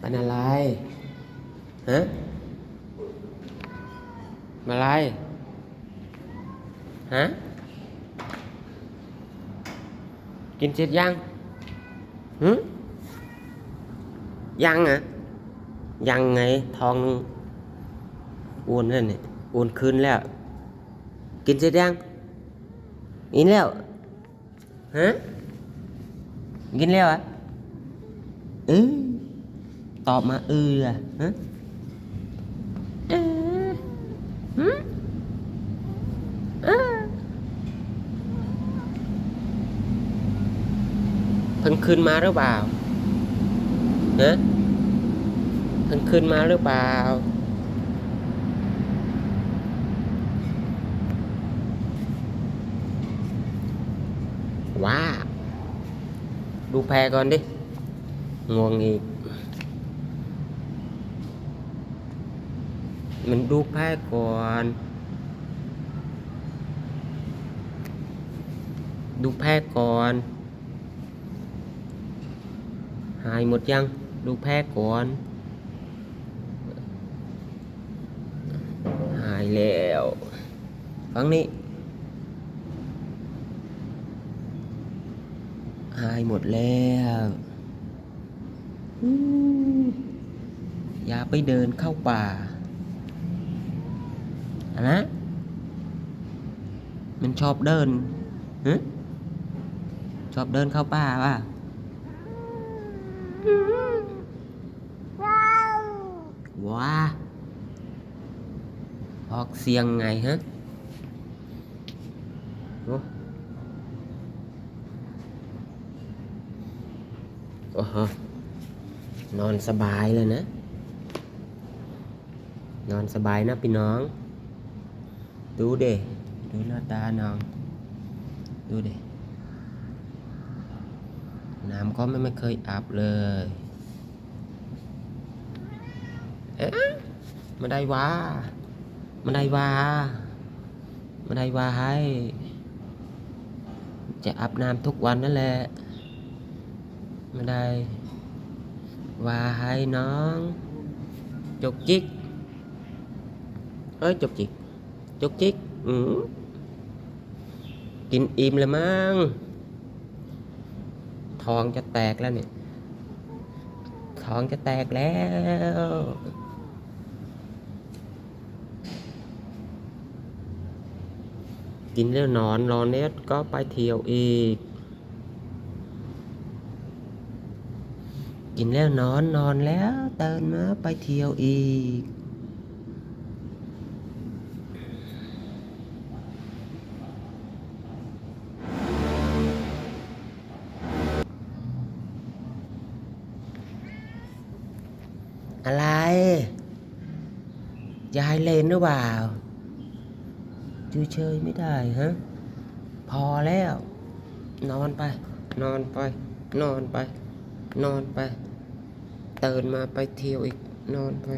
เป็นอะไร ฮะ มาอะไร ฮะ กินเสร็จยังหืยังอะ ยังไงทองอ้วนนั่นเนี่ยอ้วนขึ้นแล้ว กินเสร็จยังกินแล้ว ฮะ กินแล้วอะเออ ตอบมาเอออะฮะเออหืมเออเพิ่งขึ้นมาหรือเปล่าฮะเพิ่งขึ้นมาหรือเปล่าว้าดูแพรก่อนดิ งวงอีก มันดูแพ่ก่อน ดูแพ่ก่อน หายหมดยัง ดูแพ้ก่อน หายแล้วฟังนี้ หายหมดแล้วอย่าไปเดินเข้าป่า อะนะ มันชอบเดินฮะชอบเดินเข้าป่าป่ะว้าออกเสียงไงฮะโอ้โอ้โหนอนสบายเลยนะ นอนสบายนะพี่น้อง ดูเดดูหน้าตาน้อง ดูเดน้ำก็ไม่ไม่เคยอาบเลยเอ๊ะมาได้ว่ามาได้ว่ามาได้ว่าให้ จะอาบน้ำทุกวันนั่นแหละมาได้ว่าให้น้องจุกจิกเอ้ ยจุกจิกจุกจิกอืกินอิ่มเลยมั้งท้องจะแตกแล้วเนี่ยท้องจะแตกแล้ว กินแล้วนอนนอนเน็ตก็ไปเที่ยวอีก กินแล้วนอนนอนแล้วตื่นมาไปเที่ยวอีก อะไร ยายเลนหรือเปล่าเฉยไม่ได้ฮะ พอแล้ว นอนไป นอนไป นอนไป นอนไปตื่นมาไปเที่ยวอีก นอนไป